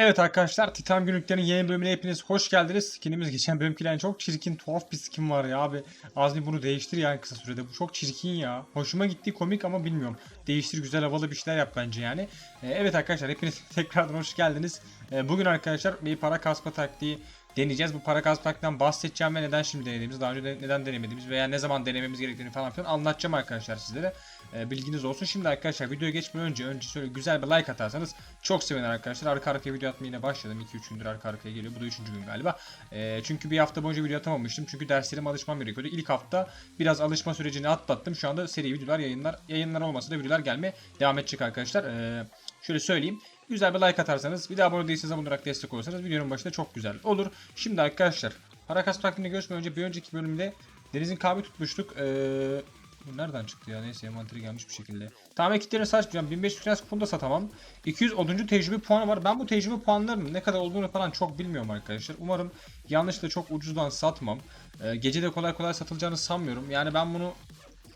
Evet arkadaşlar Titan Günlüklerin yeni bölümüne hepiniz hoş geldiniz. Skinimiz geçen bölümkinden çok çirkin tuhaf bir skin var ya abi. Azmi bunu değiştir yani kısa sürede. Bu çok çirkin ya. Hoşuma gitti komik ama bilmiyorum. Değiştir güzel havalı bir şeyler yap bence yani. Ee, evet arkadaşlar hepiniz tekrardan hoş geldiniz. Ee, bugün arkadaşlar bir para kasma taktiği deneyeceğiz. Bu para kasmaktan bahsedeceğim ve neden şimdi denediğimizi, daha önce de neden denemediğimiz veya ne zaman denememiz gerektiğini falan filan anlatacağım arkadaşlar sizlere. Ee, bilginiz olsun. Şimdi arkadaşlar videoya geçmeden önce önce şöyle güzel bir like atarsanız çok sevinirim arkadaşlar. Arka arkaya video atmaya yine başladım. 2-3 gündür arka arkaya geliyor. Bu da 3. gün galiba. Ee, çünkü bir hafta boyunca video atamamıştım. Çünkü derslerime alışmam gerekiyordu. İlk hafta biraz alışma sürecini atlattım. Şu anda seri videolar, yayınlar, yayınlar olmasa da videolar gelmeye devam edecek arkadaşlar. Ee, şöyle söyleyeyim. Güzel bir like atarsanız, bir de abone değilseniz abone olarak destek olursanız videonun başında çok güzel olur. Şimdi arkadaşlar, para kas taktiğini görüşmeden önce bir önceki bölümde Deniz'in kahve tutmuştuk. Ee, bu nereden çıktı ya? Neyse envanteri gelmiş bir şekilde. Tamam ekiplerini saçmayacağım. 1500 finans kuponu da satamam. 200 oduncu tecrübe puanı var. Ben bu tecrübe puanlarının ne kadar olduğunu falan çok bilmiyorum arkadaşlar. Umarım yanlışlıkla çok ucuzdan satmam. Ee, gece de kolay kolay satılacağını sanmıyorum. Yani ben bunu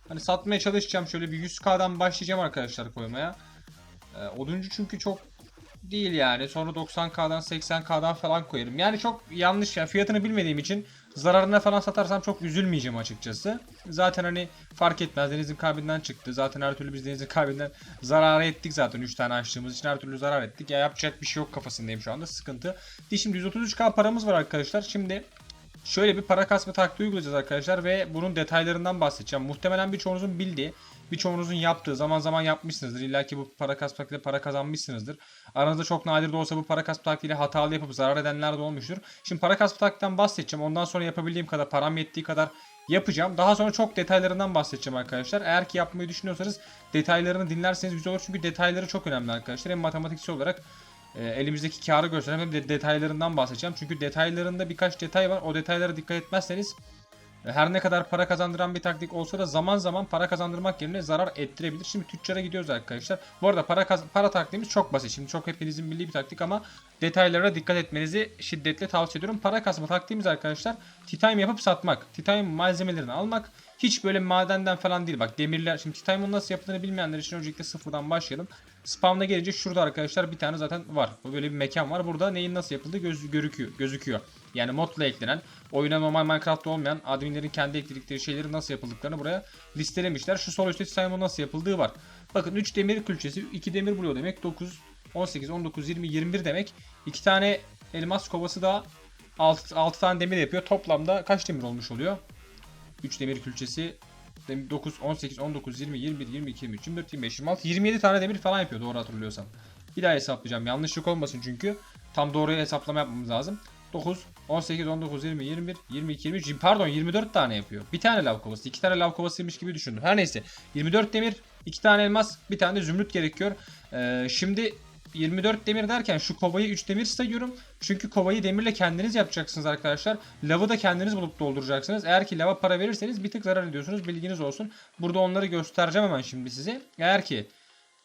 hani satmaya çalışacağım. Şöyle bir 100k'dan başlayacağım arkadaşlar koymaya. Ee, oduncu çünkü çok değil yani. Sonra 90k'dan 80k'dan falan koyarım. Yani çok yanlış yani fiyatını bilmediğim için zararına falan satarsam çok üzülmeyeceğim açıkçası. Zaten hani fark etmez denizin kalbinden çıktı. Zaten her türlü biz denizin kalbinden zarar ettik zaten 3 tane açtığımız için her türlü zarar ettik. Ya yapacak bir şey yok kafasındayım şu anda sıkıntı. Şimdi 133k paramız var arkadaşlar. Şimdi şöyle bir para kasma taktiği uygulayacağız arkadaşlar ve bunun detaylarından bahsedeceğim. Muhtemelen birçoğunuzun bildiği, birçoğunuzun yaptığı, zaman zaman yapmışsınızdır. İlla ki bu para kasma taktiğiyle para kazanmışsınızdır. Aranızda çok nadir de olsa bu para kasma taktiğiyle hatalı yapıp zarar edenler de olmuştur. Şimdi para kasma taktiğinden bahsedeceğim. Ondan sonra yapabildiğim kadar, param yettiği kadar yapacağım. Daha sonra çok detaylarından bahsedeceğim arkadaşlar. Eğer ki yapmayı düşünüyorsanız detaylarını dinlerseniz güzel olur. Çünkü detayları çok önemli arkadaşlar. Hem matematiksel olarak e, elimizdeki karı gösteren hem de detaylarından bahsedeceğim. Çünkü detaylarında birkaç detay var. O detaylara dikkat etmezseniz her ne kadar para kazandıran bir taktik olsa da zaman zaman para kazandırmak yerine zarar ettirebilir. Şimdi tüccara gidiyoruz arkadaşlar. Bu arada para para taktiğimiz çok basit. Şimdi çok hepinizin bildiği bir taktik ama detaylara dikkat etmenizi şiddetle tavsiye ediyorum. Para kasma taktiğimiz arkadaşlar titanium yapıp satmak. Titanium malzemelerini almak. Hiç böyle madenden falan değil. Bak demirler. Şimdi titaniumun nasıl yapıldığını bilmeyenler için öncelikle sıfırdan başlayalım. Spawn'a gelince şurada arkadaşlar bir tane zaten var. Böyle bir mekan var. Burada neyin nasıl yapıldığı göz, görüküyor, gözüküyor. Yani modla eklenen, oyuna normal Minecraft'ta olmayan adminlerin kendi ekledikleri şeyleri nasıl yapıldıklarını buraya listelemişler. Şu sol üstte titaniumun nasıl yapıldığı var. Bakın 3 demir külçesi, 2 demir buluyor demek. 9, 18, 19, 20, 21 demek. 2 tane elmas kovası da 6, 6 tane demir yapıyor. Toplamda kaç demir olmuş oluyor? 3 demir külçesi 9, 18, 19, 20, 21, 22, 23, 24, 25, 26, 27 tane demir falan yapıyor doğru hatırlıyorsam. Bir daha hesaplayacağım. Yanlışlık olmasın çünkü. Tam doğru hesaplama yapmamız lazım. 9, 18, 19, 20, 21, 22, 23, pardon 24 tane yapıyor. Bir tane lav kovası, iki tane lav kovasıymış gibi düşündüm. Her neyse 24 demir, iki tane elmas, bir tane de zümrüt gerekiyor. Ee, şimdi 24 demir derken şu kovayı 3 demir sayıyorum. Çünkü kovayı demirle kendiniz yapacaksınız arkadaşlar. Lavı da kendiniz bulup dolduracaksınız. Eğer ki lava para verirseniz bir tık zarar ediyorsunuz. Bilginiz olsun. Burada onları göstereceğim hemen şimdi size. Eğer ki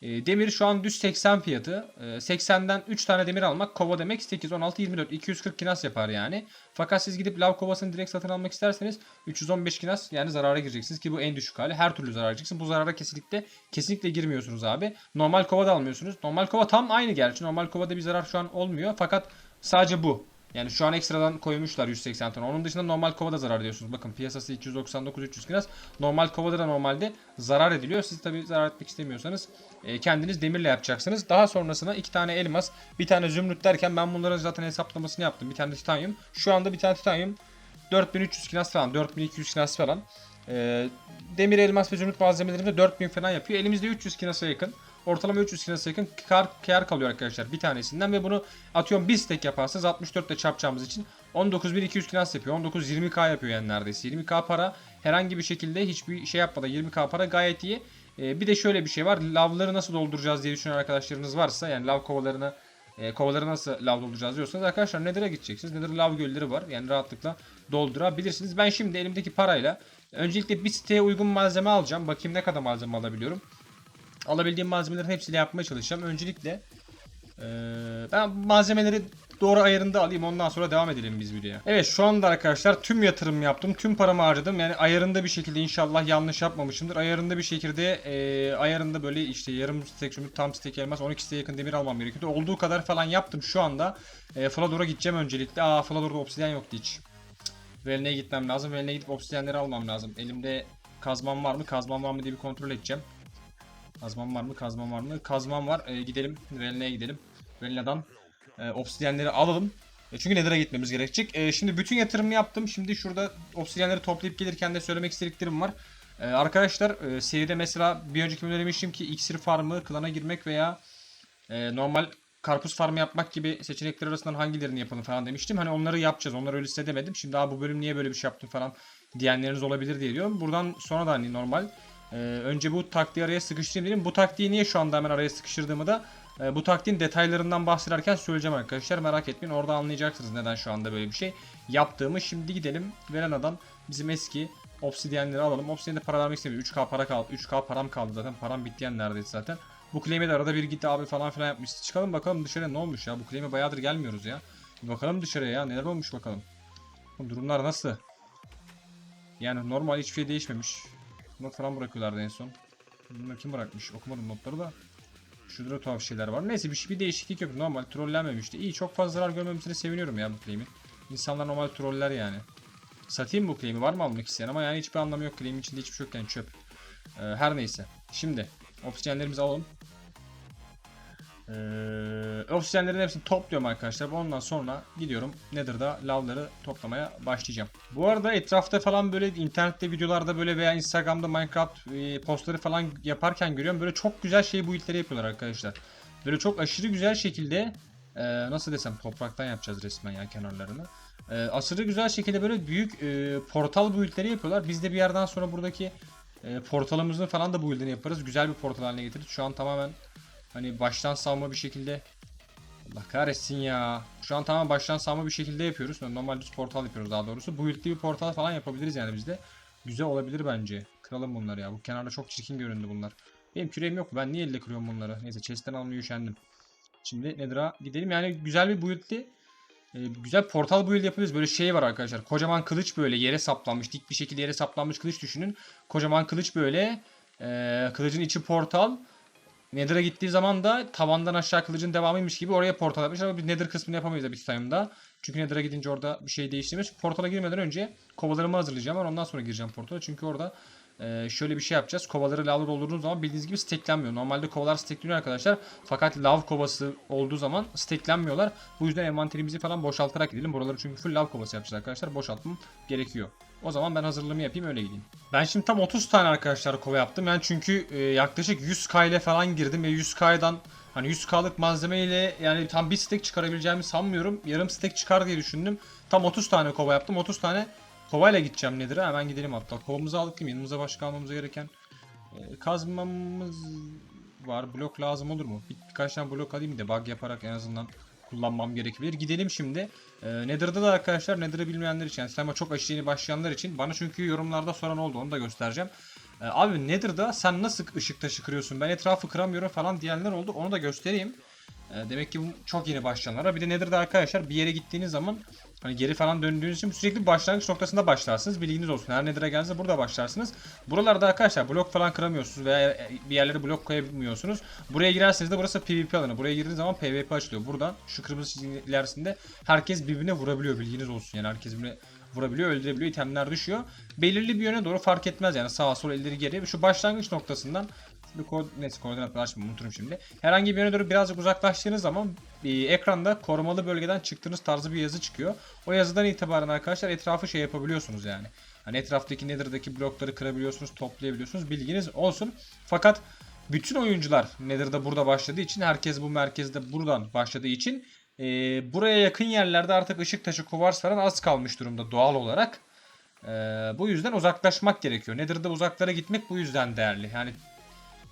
demir şu an düz 80 fiyatı. E, 80'den 3 tane demir almak kova demek 8, 16, 24, 240 kinas yapar yani. Fakat siz gidip lav kovasını direkt satın almak isterseniz 315 kinas yani zarara gireceksiniz ki bu en düşük hali. Her türlü zarar gireceksiniz. Bu zarara kesinlikle kesinlikle girmiyorsunuz abi. Normal kova da almıyorsunuz. Normal kova tam aynı gerçi. Normal kovada bir zarar şu an olmuyor. Fakat sadece bu. Yani şu an ekstradan koymuşlar 180 ton. Onun dışında normal kovada zarar ediyorsunuz. Bakın piyasası 299-300 kinas. Normal kovada da normalde zarar ediliyor. Siz tabi zarar etmek istemiyorsanız e, kendiniz demirle yapacaksınız. Daha sonrasına iki tane elmas, bir tane zümrüt derken ben bunların zaten hesaplamasını yaptım. Bir tane titanyum. Şu anda bir tane titanyum 4300 kinas falan, 4200 kinas falan. E, demir, elmas ve zümrüt malzemelerinde 4000 falan yapıyor. Elimizde 300 kinasa yakın. Ortalama 300 kinasa yakın kar, kar kalıyor arkadaşlar bir tanesinden ve bunu atıyorum bir stack yaparsınız 64 ile çarpacağımız için 19.200 kinas yapıyor. 19-20k yapıyor yani neredeyse. 20k para herhangi bir şekilde hiçbir şey yapmadan 20k para gayet iyi. Ee, bir de şöyle bir şey var. Lavları nasıl dolduracağız diye düşünen arkadaşlarınız varsa yani lav kovalarına e, kovaları nasıl lav dolduracağız diyorsanız arkadaşlar Nether'a gideceksiniz. Nether lav gölleri var. Yani rahatlıkla doldurabilirsiniz. Ben şimdi elimdeki parayla öncelikle bir siteye uygun malzeme alacağım. Bakayım ne kadar malzeme alabiliyorum. Alabildiğim malzemelerin hepsiyle yapmaya çalışacağım. Öncelikle e, ben malzemeleri doğru ayarında alayım ondan sonra devam edelim biz videoya. Evet şu anda arkadaşlar tüm yatırım yaptım. Tüm paramı harcadım. Yani ayarında bir şekilde inşallah yanlış yapmamışımdır. Ayarında bir şekilde e, ayarında böyle işte yarım stek tam stek elmas 12 stek yakın demir almam gerekiyordu. Olduğu kadar falan yaptım şu anda. E, Flador'a gideceğim öncelikle. Aa Flador'da obsidyen yoktu hiç. Velne'ye gitmem lazım. Velne'ye gidip obsidyenleri almam lazım. Elimde kazmam var mı? Kazmam var mı diye bir kontrol edeceğim. Kazmam var mı? Kazmam var mı? Kazmam var. E, gidelim. Velne'ye gidelim. Velne'den e, obsidyenleri alalım. E, çünkü Nether'a gitmemiz gerekecek. E, şimdi bütün yatırımı yaptım. Şimdi şurada obsidyenleri toplayıp gelirken de söylemek istediklerim var. E, arkadaşlar e, seride mesela bir önceki bölümde demiştim ki iksir farmı, klana girmek veya e, normal karpuz farmı yapmak gibi seçenekler arasından hangilerini yapalım falan demiştim. Hani onları yapacağız. Onları öyle hissedemedim. Şimdi abi bu bölüm niye böyle bir şey yaptın falan diyenleriniz olabilir diye diyorum. Buradan sonra da hani normal e, önce bu taktiği araya sıkıştırayım dedim. Bu taktiği niye şu anda hemen araya sıkıştırdığımı da e, bu taktiğin detaylarından bahsederken söyleyeceğim arkadaşlar. Merak etmeyin. Orada anlayacaksınız neden şu anda böyle bir şey yaptığımı. Şimdi gidelim Velena'dan bizim eski obsidyenleri alalım. Obsidyende para vermek istemiyorum. 3K para kaldı. 3K param kaldı zaten. Param bitti yani neredeyse zaten. Bu claim'e de arada bir gitti abi falan filan yapmış. Çıkalım bakalım dışarıya ne olmuş ya. Bu claim'e bayağıdır gelmiyoruz ya. Bakalım dışarıya ya. Neler olmuş bakalım. Durumlar nasıl? Yani normal hiçbir şey değişmemiş. Not falan bırakıyorlardı en son. Bunları kim bırakmış? Okumadım notları da. Şurada da tuhaf şeyler var. Neyse bir, bir değişiklik yok. Normal trollenmemişti. İyi çok fazla zarar görmemesine seviniyorum ya bu claim'i. İnsanlar normal troller yani. Satayım bu claim'i var mı almak isteyen ama yani hiçbir anlamı yok. Claim'in içinde hiçbir şey yok yani çöp. Ee, her neyse. Şimdi obsidyenlerimizi alalım. Ee, obsidyenlerin hepsini topluyorum arkadaşlar. Ondan sonra gidiyorum Nether'da lavları toplamaya başlayacağım. Bu arada etrafta falan böyle internette videolarda böyle veya Instagram'da Minecraft e, postları falan yaparken görüyorum. Böyle çok güzel şey bu iltleri yapıyorlar arkadaşlar. Böyle çok aşırı güzel şekilde e, nasıl desem topraktan yapacağız resmen ya kenarlarını. E, aşırı güzel şekilde böyle büyük e, portal build'leri yapıyorlar. Biz de bir yerden sonra buradaki e, portalımızın falan da build'ini yaparız. Güzel bir portal haline getiririz. Şu an tamamen hani baştan savma bir şekilde Allah kahretsin ya. Şu an tamamen baştan savma bir şekilde yapıyoruz. Normal düz portal yapıyoruz daha doğrusu. Bu yüklü bir portal falan yapabiliriz yani biz de. Güzel olabilir bence. Kıralım bunları ya. Bu kenarda çok çirkin göründü bunlar. Benim küreğim yok. Ben niye elle kırıyorum bunları? Neyse chest'ten almaya üşendim. Şimdi Nether'a gidelim. Yani güzel bir build'li e, güzel portal build yapıyoruz. Böyle şey var arkadaşlar. Kocaman kılıç böyle yere saplanmış. Dik bir şekilde yere saplanmış kılıç düşünün. Kocaman kılıç böyle. E, kılıcın içi portal. Nether'a gittiği zaman da tavandan aşağı kılıcın devamıymış gibi oraya portal yapmış ama biz Nether kısmını yapamayız bir time'da. Çünkü Nether'a gidince orada bir şey değiştirmiş. Portala girmeden önce kovalarımı hazırlayacağım. Ben ondan sonra gireceğim portala. Çünkü orada e, şöyle bir şey yapacağız. Kovaları lavla doldurduğunuz zaman bildiğiniz gibi steklenmiyor. Normalde kovalar stekleniyor arkadaşlar. Fakat lav kovası olduğu zaman steklenmiyorlar. Bu yüzden envanterimizi falan boşaltarak gidelim. Buraları çünkü full lav kovası yapacağız arkadaşlar. Boşaltmam gerekiyor. O zaman ben hazırlığımı yapayım öyle gideyim. Ben şimdi tam 30 tane arkadaşlar kova yaptım. Yani çünkü e, yaklaşık 100k ile falan girdim ve 100k'dan hani 100k'lık malzeme ile yani tam bir stack çıkarabileceğimi sanmıyorum. Yarım stack çıkar diye düşündüm. Tam 30 tane kova yaptım. 30 tane kovayla gideceğim nedir? Hemen gidelim hatta. Kovamızı aldık değil mi? Yanımıza başka almamız gereken e, kazmamız var. Blok lazım olur mu? Bir, birkaç tane blok alayım da bug yaparak en azından kullanmam gerekebilir. Gidelim şimdi. Ee, Nether'da da arkadaşlar Nether'ı bilmeyenler için yani slime'a çok aşırı yeni başlayanlar için bana çünkü yorumlarda soran oldu onu da göstereceğim. Ee, abi Nether'da sen nasıl ışık taşı kırıyorsun ben etrafı kıramıyorum falan diyenler oldu onu da göstereyim. Ee, demek ki bu çok yeni başlayanlara. Bir de Nether'da arkadaşlar bir yere gittiğiniz zaman hani geri falan döndüğünüz için sürekli başlangıç noktasında başlarsınız. Bilginiz olsun. Her Nether'a geldiğinizde burada başlarsınız. Buralarda arkadaşlar blok falan kıramıyorsunuz veya bir yerlere blok koyamıyorsunuz. Buraya girerseniz de burası PvP alanı. Buraya girdiğiniz zaman PvP açılıyor. Buradan şu kırmızı çizginin ilerisinde herkes birbirine vurabiliyor. Bilginiz olsun. Yani herkes birbirine vurabiliyor, öldürebiliyor, itemler düşüyor. Belirli bir yöne doğru fark etmez yani sağa sola elleri geriye. Şu başlangıç noktasından bir ko neyse koordinatları açmayayım unuturum şimdi. Herhangi bir yöne doğru birazcık uzaklaştığınız zaman e, ekranda korumalı bölgeden çıktığınız tarzı bir yazı çıkıyor. O yazıdan itibaren arkadaşlar etrafı şey yapabiliyorsunuz yani. Hani etraftaki Nether'daki blokları kırabiliyorsunuz, toplayabiliyorsunuz. Bilginiz olsun. Fakat bütün oyuncular Nether'da burada başladığı için herkes bu merkezde buradan başladığı için e, buraya yakın yerlerde artık ışık taşı kuvars falan az kalmış durumda doğal olarak. E, bu yüzden uzaklaşmak gerekiyor. Nether'da uzaklara gitmek bu yüzden değerli. Yani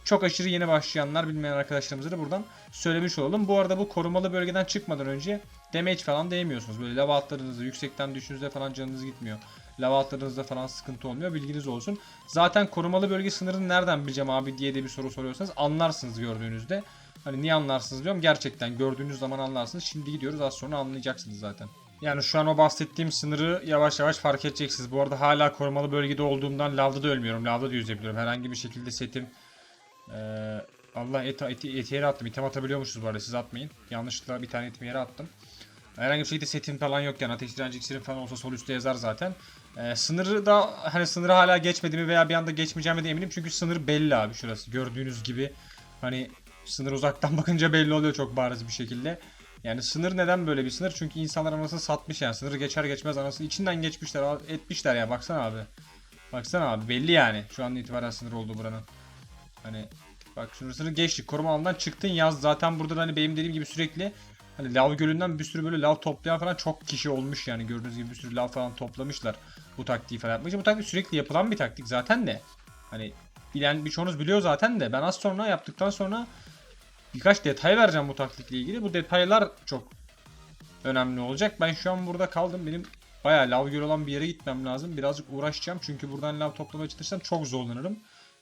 çok aşırı yeni başlayanlar bilmeyen arkadaşlarımıza da buradan söylemiş olalım. Bu arada bu korumalı bölgeden çıkmadan önce damage falan değmiyorsunuz. Böyle lava altlarınızda yüksekten düştüğünüzde falan canınız gitmiyor. Lava altlarınızda falan sıkıntı olmuyor. Bilginiz olsun. Zaten korumalı bölge sınırını nereden bileceğim abi diye de bir soru soruyorsanız anlarsınız gördüğünüzde. Hani niye anlarsınız diyorum. Gerçekten gördüğünüz zaman anlarsınız. Şimdi gidiyoruz az sonra anlayacaksınız zaten. Yani şu an o bahsettiğim sınırı yavaş yavaş fark edeceksiniz. Bu arada hala korumalı bölgede olduğumdan lavda da ölmüyorum. Lavda da yüzebiliyorum. Herhangi bir şekilde setim Ee, Allah et, eti, eti yere attım. İtem atabiliyormuşuz bu arada siz atmayın. Yanlışlıkla bir tane etimi yere attım. Herhangi bir şekilde setim falan yok yani ateş direnci iksirim falan olsa sol üstte yazar zaten. Ee, sınırı da hani sınırı hala geçmediğimi veya bir anda geçmeyeceğime de eminim çünkü sınır belli abi şurası gördüğünüz gibi. Hani sınır uzaktan bakınca belli oluyor çok bariz bir şekilde. Yani sınır neden böyle bir sınır? Çünkü insanlar anasını satmış yani. Sınırı geçer geçmez anasını içinden geçmişler, etmişler ya. Baksana abi. Baksana abi belli yani. Şu an itibaren sınır oldu buranın. Hani bak şurasını geçtik. Koruma alanından çıktın yaz. Zaten burada da hani benim dediğim gibi sürekli hani lav gölünden bir sürü böyle lav toplayan falan çok kişi olmuş yani. Gördüğünüz gibi bir sürü lav falan toplamışlar. Bu taktiği falan için. Bu taktik sürekli yapılan bir taktik zaten de. Hani bilen birçoğunuz biliyor zaten de. Ben az sonra yaptıktan sonra birkaç detay vereceğim bu taktikle ilgili. Bu detaylar çok önemli olacak. Ben şu an burada kaldım. Benim bayağı lav göl olan bir yere gitmem lazım. Birazcık uğraşacağım. Çünkü buradan lav toplamaya çalışırsam çok zorlanırım.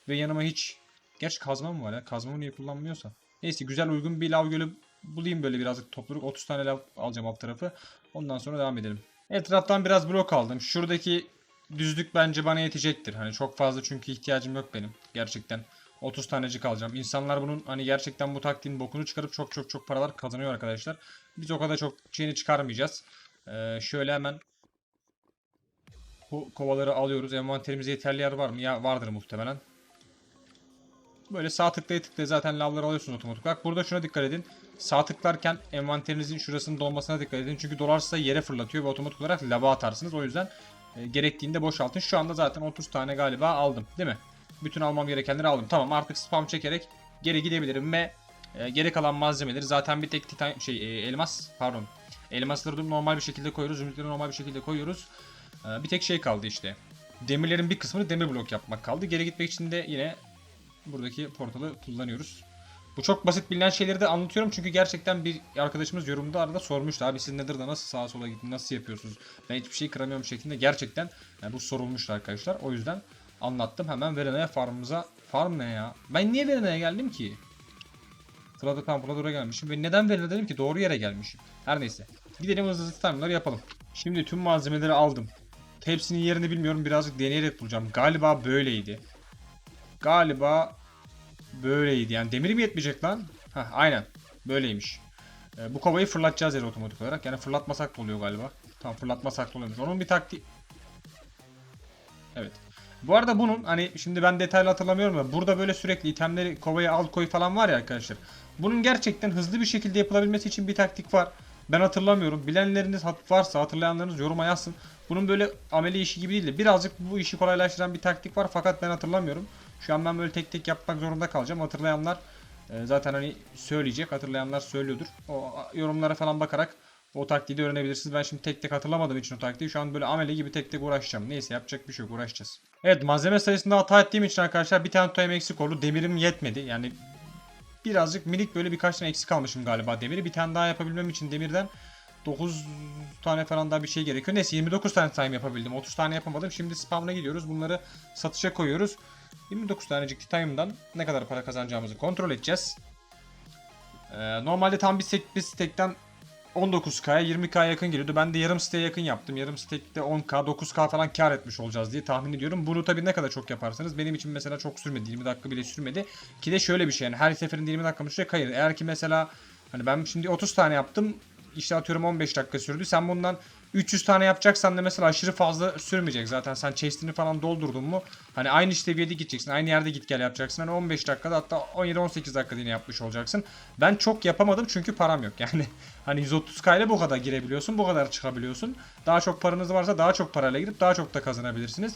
Ve yanıma hiç... Gerçi kazma mı var ya? Kazmamı niye kullanmıyorsa. Neyse güzel uygun bir lav gölü bulayım böyle birazcık topluluk. 30 tane lav alacağım alt tarafı. Ondan sonra devam edelim. Etraftan biraz blok aldım. Şuradaki düzlük bence bana yetecektir. Hani çok fazla çünkü ihtiyacım yok benim. Gerçekten. 30 tanecik alacağım. İnsanlar bunun hani gerçekten bu taktiğin bokunu çıkarıp çok çok çok paralar kazanıyor arkadaşlar. Biz o kadar çok şeyini çıkarmayacağız. Ee, şöyle hemen bu kovaları alıyoruz. Envanterimizde yeterli yer var mı? Ya vardır muhtemelen. Böyle sağ tıklaya tıklaya zaten lavları alıyorsunuz otomatik olarak. Burada şuna dikkat edin. Sağ tıklarken envanterinizin şurasının dolmasına dikkat edin. Çünkü dolarsa yere fırlatıyor ve otomatik olarak lava atarsınız. O yüzden e, gerektiğinde boşaltın. Şu anda zaten 30 tane galiba aldım. Değil mi? Bütün almam gerekenleri aldım. Tamam artık spam çekerek geri gidebilirim ve e, geri kalan malzemeleri zaten bir tek titan şey e, elmas pardon. Elmasları normal bir şekilde koyuyoruz. Zümrütleri normal bir şekilde koyuyoruz. E, bir tek şey kaldı işte. Demirlerin bir kısmını demir blok yapmak kaldı. Geri gitmek için de yine buradaki portalı kullanıyoruz. Bu çok basit bilinen şeyleri de anlatıyorum çünkü gerçekten bir arkadaşımız yorumda arada sormuştu. Abi siz nedir da nasıl sağa sola gittin nasıl yapıyorsunuz? Ben hiçbir şey kıramıyorum şeklinde gerçekten yani bu sorulmuştu arkadaşlar. O yüzden anlattım hemen Verena'ya farmımıza. Farm ne ya? Ben niye Verena'ya geldim ki? Sırada Pamprador'a gelmişim ve neden Verena dedim ki doğru yere gelmişim. Her neyse. Gidelim hızlı hızlı time'ları yapalım. Şimdi tüm malzemeleri aldım. Hepsinin yerini bilmiyorum birazcık deneyerek bulacağım. Galiba böyleydi. Galiba böyleydi. Yani demir mi yetmeyecek lan? Heh, aynen. Böyleymiş. Ee, bu kovayı fırlatacağız yere otomatik olarak. Yani fırlatmasak da oluyor galiba. Tamam fırlatmasak da oluyormuş. Onun bir taktiği... Evet. Bu arada bunun hani şimdi ben detaylı hatırlamıyorum da burada böyle sürekli itemleri kovaya al koy falan var ya arkadaşlar. Bunun gerçekten hızlı bir şekilde yapılabilmesi için bir taktik var. Ben hatırlamıyorum. Bilenleriniz varsa hatırlayanlarınız yoruma yazsın. Bunun böyle ameli işi gibi değil de birazcık bu işi kolaylaştıran bir taktik var fakat ben hatırlamıyorum. Şu an ben böyle tek tek yapmak zorunda kalacağım. Hatırlayanlar e, zaten hani söyleyecek. Hatırlayanlar söylüyordur. O yorumlara falan bakarak o taktiği de öğrenebilirsiniz. Ben şimdi tek tek hatırlamadığım için o taktiği şu an böyle amele gibi tek tek uğraşacağım. Neyse yapacak bir şey yok uğraşacağız. Evet malzeme sayısında hata ettiğim için arkadaşlar bir tane totem eksik oldu. Demirim yetmedi. Yani birazcık minik böyle birkaç tane eksik almışım galiba demiri. Bir tane daha yapabilmem için demirden 9 tane falan daha bir şey gerekiyor. Neyse 29 tane time yapabildim. 30 tane yapamadım. Şimdi spamına gidiyoruz. Bunları satışa koyuyoruz. 29 tanecik titanium'dan ne kadar para kazanacağımızı kontrol edeceğiz. Ee, normalde tam bir, stek, bir stekten 19K'ya 20K'ya yakın geliyordu. Ben de yarım siteye yakın yaptım. Yarım stekte 10K 9K falan kar etmiş olacağız diye tahmin ediyorum. Bunu tabii ne kadar çok yaparsanız benim için mesela çok sürmedi. 20 dakika bile sürmedi. Ki de şöyle bir şey yani her seferinde 20 dakika mı sürecek? Hayır. Eğer ki mesela hani ben şimdi 30 tane yaptım. İşte atıyorum 15 dakika sürdü. Sen bundan 300 tane yapacaksan da mesela aşırı fazla sürmeyecek. Zaten sen chest'ini falan doldurdun mu hani aynı seviyede gideceksin. Aynı yerde git gel yapacaksın. Hani 15 dakikada hatta 17-18 dakikada yine yapmış olacaksın. Ben çok yapamadım çünkü param yok. Yani hani 130k ile bu kadar girebiliyorsun. Bu kadar çıkabiliyorsun. Daha çok paranız varsa daha çok parayla girip daha çok da kazanabilirsiniz.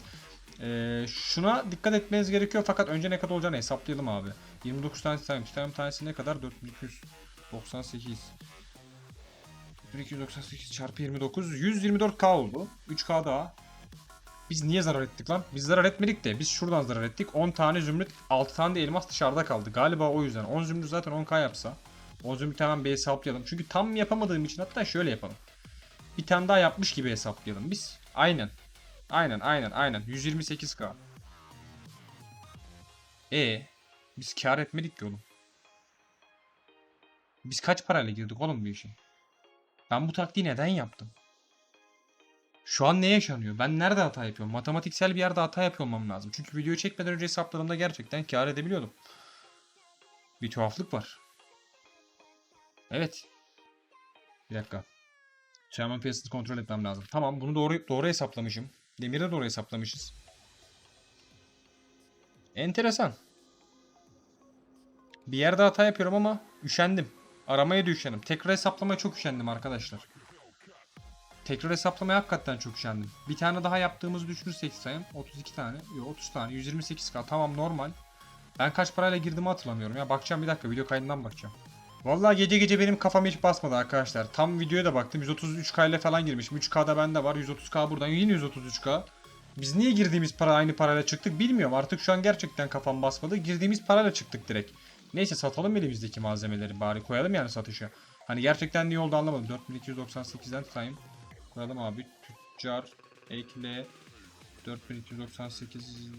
Ee, şuna dikkat etmeniz gerekiyor fakat önce ne kadar olacağını hesaplayalım abi. 29 tane titanium. Titanium tanesi ne kadar? 4298. 1298 çarpı 29 124k oldu. 3k daha. Biz niye zarar ettik lan? Biz zarar etmedik de biz şuradan zarar ettik. 10 tane zümrüt 6 tane de elmas dışarıda kaldı. Galiba o yüzden. 10 zümrüt zaten 10k yapsa. 10 zümrüt hemen bir hesaplayalım. Çünkü tam yapamadığım için hatta şöyle yapalım. Bir tane daha yapmış gibi hesaplayalım biz. Aynen. Aynen aynen aynen. 128k. E biz kar etmedik ki oğlum. Biz kaç parayla girdik oğlum bu işe? Ben bu taktiği neden yaptım? Şu an ne yaşanıyor? Ben nerede hata yapıyorum? Matematiksel bir yerde hata yapıyor olmam lazım. Çünkü videoyu çekmeden önce hesapladığımda gerçekten kar edebiliyordum. Bir tuhaflık var. Evet. Bir dakika. Sherman piyasasını kontrol etmem lazım. Tamam bunu doğru doğru hesaplamışım. Demiri de doğru hesaplamışız. Enteresan. Bir yerde hata yapıyorum ama üşendim. Aramaya da üşendim. Tekrar hesaplamaya çok üşendim arkadaşlar. Tekrar hesaplamaya hakikaten çok üşendim. Bir tane daha yaptığımızı düşünürsek sayın 32 tane. Yok 30 tane 128k tamam normal. Ben kaç parayla girdiğimi hatırlamıyorum ya. Bakacağım bir dakika video kaydından bakacağım. Vallahi gece gece benim kafam hiç basmadı arkadaşlar. Tam videoya da baktım 133k ile falan girmişim. 3k'da bende var 130k buradan yine 133k. Biz niye girdiğimiz para aynı parayla çıktık bilmiyorum. Artık şu an gerçekten kafam basmadı. Girdiğimiz parayla çıktık direkt. Neyse satalım elimizdeki malzemeleri bari koyalım yani satışa. Hani gerçekten niye oldu anlamadım. 4298'den tutayım. Koyalım abi. Tüccar ekle 4298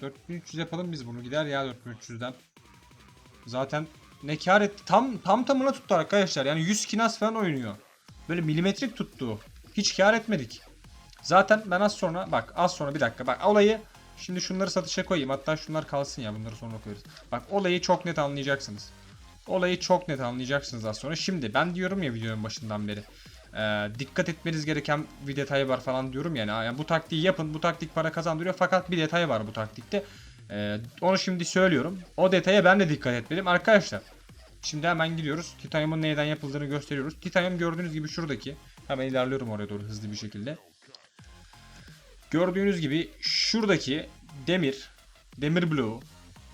4300 yapalım biz bunu. Gider ya 4300'den. Zaten ne kar etti. Tam tam tamına tuttu arkadaşlar. Yani 100 kinas falan oynuyor. Böyle milimetrik tuttu. Hiç kar etmedik. Zaten ben az sonra bak az sonra bir dakika bak olayı şimdi şunları satışa koyayım. Hatta şunlar kalsın ya bunları sonra koyarız. Bak olayı çok net anlayacaksınız. Olayı çok net anlayacaksınız az sonra. Şimdi ben diyorum ya videonun başından beri. e, dikkat etmeniz gereken bir detay var falan diyorum yani. yani. Bu taktiği yapın. Bu taktik para kazandırıyor. Fakat bir detay var bu taktikte. E, onu şimdi söylüyorum. O detaya ben de dikkat etmedim. Arkadaşlar Şimdi hemen gidiyoruz. Titanium'un neyden yapıldığını gösteriyoruz. Titanium gördüğünüz gibi şuradaki. Hemen ilerliyorum oraya doğru hızlı bir şekilde. Gördüğünüz gibi şuradaki demir, demir bloğu,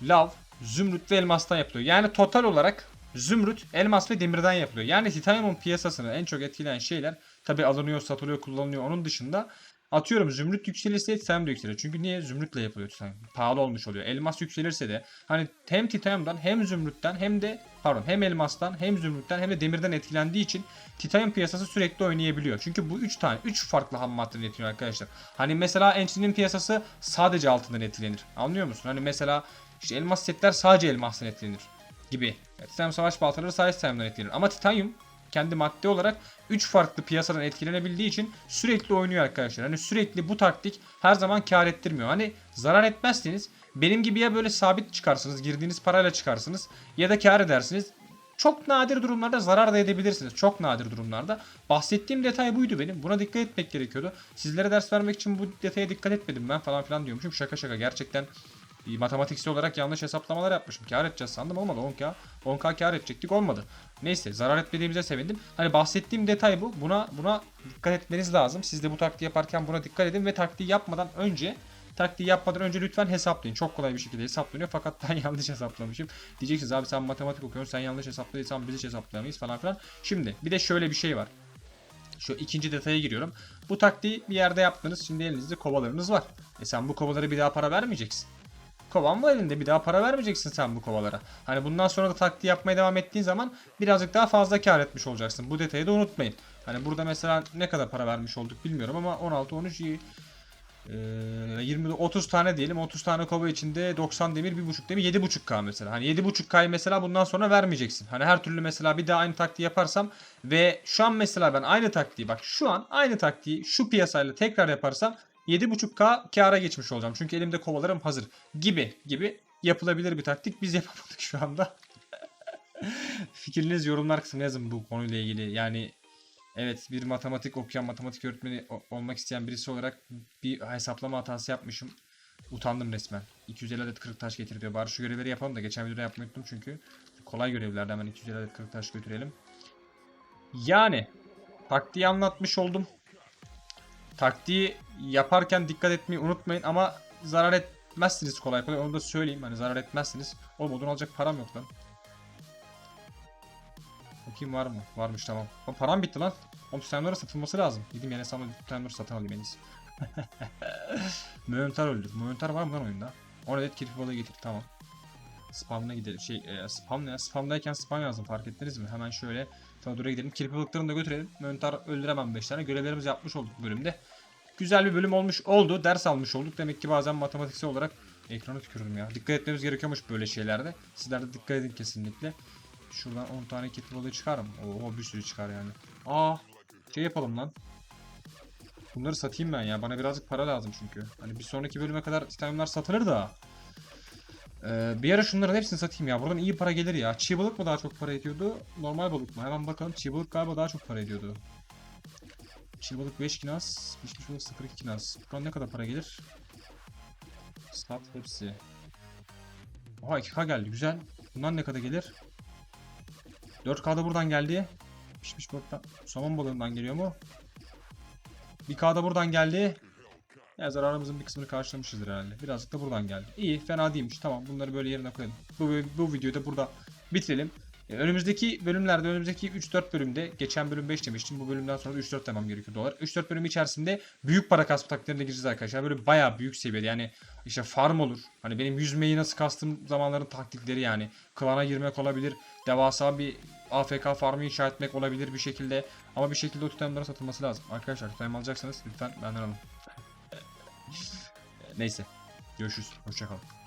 lav, zümrüt ve elmastan yapılıyor. Yani total olarak zümrüt, elmas ve demirden yapılıyor. Yani titanyumun piyasasını en çok etkileyen şeyler tabi alınıyor, satılıyor, kullanılıyor. Onun dışında atıyorum zümrüt yükselirse titanyum da yükselir. Çünkü niye? Zümrütle yapılıyor titanyum. Pahalı olmuş oluyor. Elmas yükselirse de hani hem titanyumdan hem zümrütten hem de pardon hem elmastan hem zümrütten hem de demirden etkilendiği için titanyum piyasası sürekli oynayabiliyor. Çünkü bu 3 tane 3 farklı ham maddeden etkileniyor arkadaşlar. Hani mesela Enchant'in piyasası sadece altından etkilenir. Anlıyor musun? Hani mesela işte elmas setler sadece elmastan etkilenir gibi. Yani titanyum savaş baltaları sadece titanyumdan etkilenir. Ama titanyum kendi madde olarak 3 farklı piyasadan etkilenebildiği için sürekli oynuyor arkadaşlar. Hani sürekli bu taktik her zaman kar ettirmiyor. Hani zarar etmezseniz benim gibi ya böyle sabit çıkarsınız, girdiğiniz parayla çıkarsınız ya da kar edersiniz. Çok nadir durumlarda zarar da edebilirsiniz. Çok nadir durumlarda. Bahsettiğim detay buydu benim. Buna dikkat etmek gerekiyordu. Sizlere ders vermek için bu detaya dikkat etmedim ben falan filan diyormuşum. Şaka şaka gerçekten matematiksel olarak yanlış hesaplamalar yapmışım. Kar edeceğiz sandım olmadı 10k. 10k kar edecektik olmadı. Neyse zarar etmediğimize sevindim. Hani bahsettiğim detay bu. Buna buna dikkat etmeniz lazım. Siz de bu taktiği yaparken buna dikkat edin ve taktiği yapmadan önce taktiği yapmadan önce lütfen hesaplayın. Çok kolay bir şekilde hesaplanıyor fakat ben yanlış hesaplamışım. Diyeceksiniz abi sen matematik okuyorsun sen yanlış hesapladıysan biz hiç hesaplayamayız falan filan. Şimdi bir de şöyle bir şey var. Şu ikinci detaya giriyorum. Bu taktiği bir yerde yaptınız. Şimdi elinizde kovalarınız var. E sen bu kovalara bir daha para vermeyeceksin. Kovan var elinde bir daha para vermeyeceksin sen bu kovalara. Hani bundan sonra da taktiği yapmaya devam ettiğin zaman birazcık daha fazla kar etmiş olacaksın. Bu detayı da unutmayın. Hani burada mesela ne kadar para vermiş olduk bilmiyorum ama 16 13 iyi. Ee, 20 30 tane diyelim 30 tane kova içinde 90 demir 1.5 demir 7.5k mesela. Hani 7.5k'yı mesela bundan sonra vermeyeceksin. Hani her türlü mesela bir daha aynı taktiği yaparsam ve şu an mesela ben aynı taktiği bak şu an aynı taktiği şu piyasayla tekrar yaparsam 7.5k kâra geçmiş olacağım. Çünkü elimde kovalarım hazır. Gibi gibi yapılabilir bir taktik. Biz yapamadık şu anda. Fikriniz yorumlar kısmına yazın bu konuyla ilgili. Yani evet bir matematik okuyan, matematik öğretmeni olmak isteyen birisi olarak bir hesaplama hatası yapmışım. Utandım resmen. 250 adet kırık taş getir diyor. Bari şu görevleri yapalım da geçen videoda yapmayı unuttum çünkü. Kolay görevlerden hemen 250 adet kırık taş götürelim. Yani taktiği anlatmış oldum. Taktiği yaparken dikkat etmeyi unutmayın ama zarar etmezsiniz kolay kolay. Onu da söyleyeyim. Hani zarar etmezsiniz. Oğlum odun alacak param yok lan. Bakayım var mı? Varmış tamam. Ama param bitti lan. Oğlum titanları satılması lazım. Gideyim yani sana titanları satın alayım en iyisi. Möğüntar öldür. Möğüntar var mı lan oyunda? 10 adet kirpi balığı getir tamam. Spamına gidelim. Şey e, spam ne? Spamdayken spam yazdım fark ettiniz mi? Hemen şöyle Tanadur'a gidelim. Kirpi balıklarını da götürelim. Möntar öldüremem 5 tane. Görevlerimizi yapmış olduk bu bölümde. Güzel bir bölüm olmuş oldu. Ders almış olduk. Demek ki bazen matematiksel olarak ekrana tükürdüm ya. Dikkat etmemiz gerekiyormuş böyle şeylerde. Sizler de dikkat edin kesinlikle. Şuradan 10 tane kit balığı çıkar mı? Oo bir sürü çıkar yani. Aa şey yapalım lan. Bunları satayım ben ya. Bana birazcık para lazım çünkü. Hani bir sonraki bölüme kadar sistemler satılır da. Ee, bir ara şunların hepsini satayım ya. Buradan iyi para gelir ya. Çiğ balık mı daha çok para ediyordu? Normal balık mı? Hemen bakalım. Çiğ balık galiba daha çok para ediyordu. Çiğ balık 5 kinas. Pişmiş balık 0,2 kinas. Buradan ne kadar para gelir? Sat hepsi. Oha 2K geldi. Güzel. Bundan ne kadar gelir? 4K'da buradan geldi. Pişmiş balıktan. Somon balığından geliyor mu? 1K da buradan geldi. Ya zararımızın bir kısmını karşılamışızdır herhalde. Birazcık da buradan geldi. İyi fena değilmiş. Tamam bunları böyle yerine koyalım. Bu, bu videoyu da burada bitirelim. E, Önümüzdeki bölümlerde, önümüzdeki 3-4 bölümde, geçen bölüm 5 demiştim. Bu bölümden sonra da 3-4 demem gerekiyor dolar. 3-4 bölüm içerisinde büyük para kasma taktiklerine gireceğiz arkadaşlar. Böyle bayağı büyük seviyede yani işte farm olur. Hani benim yüzmeyi nasıl kastım zamanların taktikleri yani. Klana girmek olabilir. Devasa bir AFK farmı inşa etmek olabilir bir şekilde. Ama bir şekilde o tutamların satılması lazım. Arkadaşlar tutam alacaksanız lütfen benden alın. Neyse. Görüşürüz. Hoşçakalın.